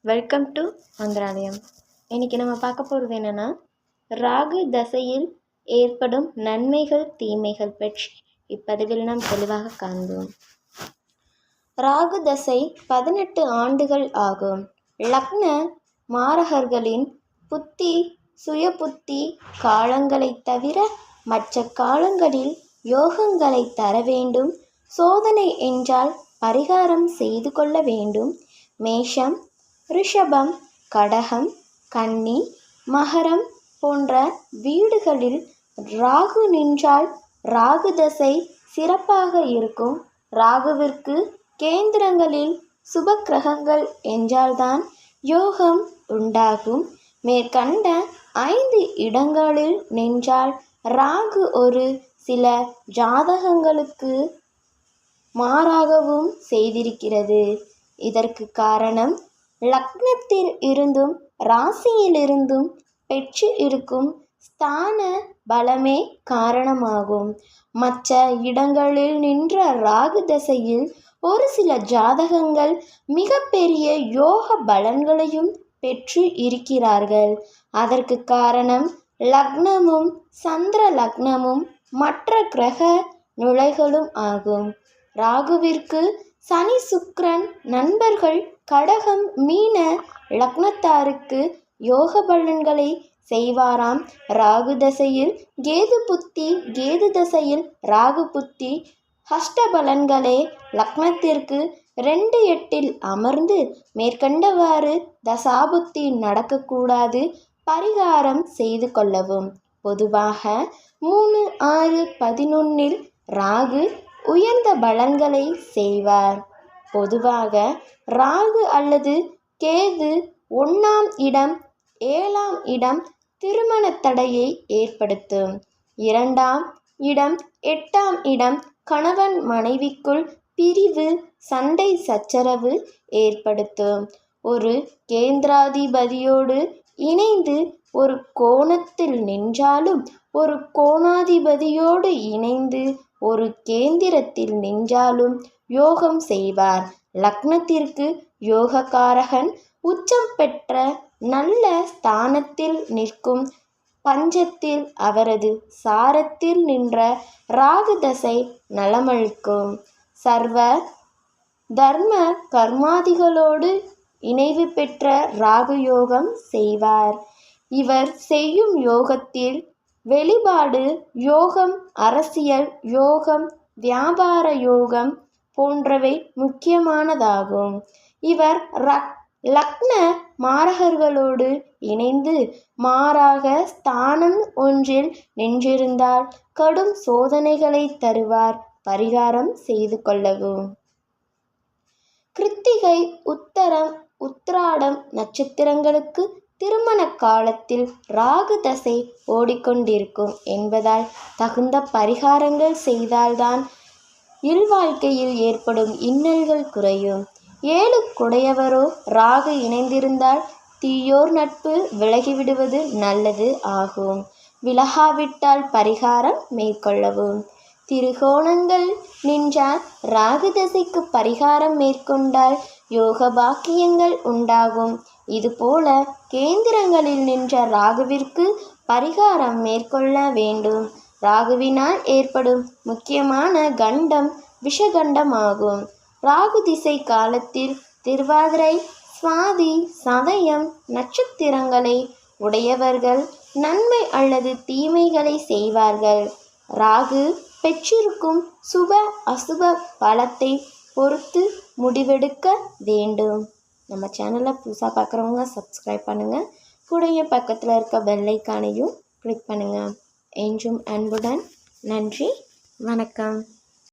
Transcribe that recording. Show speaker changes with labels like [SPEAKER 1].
[SPEAKER 1] Welcome to Mantralayam இன்றைக்கி நம்ம பார்க்க போகிறது என்னென்னா ராகு தசையில் ஏற்படும் நன்மைகள் தீமைகள் பற்றி இப்பதிவில் நாம் தெளிவாக காண்போம். ராகு தசை பதினெட்டு ஆண்டுகள் ஆகும். லக்ன மாரகர்களின் புத்தி சுய புத்தி காலங்களைத் தவிர மற்ற காலங்களில் யோகங்களை தர வேண்டும். சோதனை என்றால் பரிகாரம் செய்து கொள்ள வேண்டும். மேஷம் ரிஷபம் கடகம் கன்னி மகரம் போன்ற வீடுகளில் ராகு நின்றால் ராகு தசை சிறப்பாக இருக்கும். ராகுவிற்கு கேந்திரங்களில் சுப கிரகங்கள் என்றால்தான் யோகம் உண்டாகும். மேற்கண்ட ஐந்து இடங்களில் நின்றால் ராகு ஒரு சில ஜாதகங்களுக்கு மாறாகவும் செய்திருக்கிறது. இதற்கு காரணம் லக்னத்தில் இருந்தும் ராசியிலிருந்தும் பெற்று இருக்கும் ஸ்தான பலமே காரணமாகும். மற்ற இடங்களில் நின்ற ராகு தசையில் ஒரு சில ஜாதகங்கள் மிகப்பெரிய யோக பலன்களையும் பெற்று இருக்கிறார்கள். அதற்கு காரணம் லக்னமும் சந்திர லக்னமும் மற்ற கிரக நுழைகளும் ஆகும். ராகுவிற்கு சனி சுக்ரன் நண்பர்கள் கடகம் மீன லக்னத்தாருக்கு யோக பலன்களை செய்வாராம். ராகு தசையில் கேது புத்தி கேது தசையில் ராகு புத்தி. ஹஷ்டபலன்களே லக்னத்திற்கு ரெண்டு எட்டில் அமர்ந்து மேற்கண்டவாறு தசாபுத்தி நடக்கக்கூடாது பரிகாரம் செய்து கொள்ளவும். பொதுவாக மூணு ஆறு பதினொன்னில் ராகு உயர்ந்த பலன்களை செய்வார். பொதுவாக ராகு அல்லது கேது ஒன்றாம் இடம் ஏழாம் இடம் திருமண தடையை ஏற்படுத்தும். இரண்டாம் இடம் எட்டாம் இடம் கணவன் மனைவிக்குள் பிரிவு சண்டை சச்சரவு ஏற்படுத்தும். ஒரு கேந்திராதிபதியோடு இணைந்து ஒரு கோணத்தில் நின்றாலும் ஒரு கோணாதிபதியோடு இணைந்து ஒரு கேந்திரத்தில் நின்றாலும் யோகம் செய்வார். லக்னத்திற்கு யோகக்காரகன் உச்சம் பெற்ற நல்ல ஸ்தானத்தில் நிற்கும். பஞ்சத்தில் அவரது சாரத்தில் நின்ற ராகு தசை நலமளிக்கும். சர்வ தர்ம கர்மாதிகளோடு இணைவு பெற்ற ராகு யோகம் செய்வார். இவர் செய்யும் யோகத்தில் வெளிப்பாடு யோகம் அரசியல் யோகம் வியாபார யோகம் போன்றவை முக்கியமானதாகும். இவர் ரக் லக்ன மாரகர்களோடு இணைந்து மாறாக ஸ்தானம் ஒன்றில் நின்றிருந்தால் கடும் சோதனைகளை தருவார். பரிகாரம் செய்து கொள்ளவும். கிருத்திகை உத்தரம் உத்ராடம் நட்சத்திரங்களுக்கு திருமண காலத்தில் ராகு தசை ஓடிக்கொண்டிருக்கும் என்பதால் தகுந்த பரிகாரங்கள் செய்தால்தான் இல்வாழ்க்கையில் ஏற்படும் இன்னல்கள் குறையும். ஏழு குடையவரோ ராகு இணைந்திருந்தால் தீயோர் நட்பு விலகிவிடுவது நல்லது ஆகும். விலகாவிட்டால் பரிகாரம் மேற்கொள்ளவும். திருகோணங்கள் நின்றால் ராகு தசைக்கு பரிகாரம் மேற்கொண்டால் யோக பாக்கியங்கள் உண்டாகும். இதுபோல கேந்திரங்களில் நின்ற ராகுவிற்கு பரிகாரம் மேற்கொள்ள வேண்டும். ராகுவினால் ஏற்படும் முக்கியமான கண்டம் விஷகண்டமாகும். ராகு திசை காலத்தில் திருவாதிரை சுவாதி சதயம் நட்சத்திரங்களை உடையவர்கள் நன்மை அல்லது தீமைகளை செய்வார்கள். ராகு பெற்றிருக்கும் சுப அசுப பலத்தை பொறுத்து முடிவெடுக்க வேண்டும். நம்ம சேனலை புதுசாக பார்க்குறவங்க சப்ஸ்கிரைப் பண்ணுங்கள் கூடயே பக்கத்தில் இருக்க பெல்லைக்கானையும் கிளிக் பண்ணுங்கள் என்றும் அன்புடன் நன்றி வணக்கம்.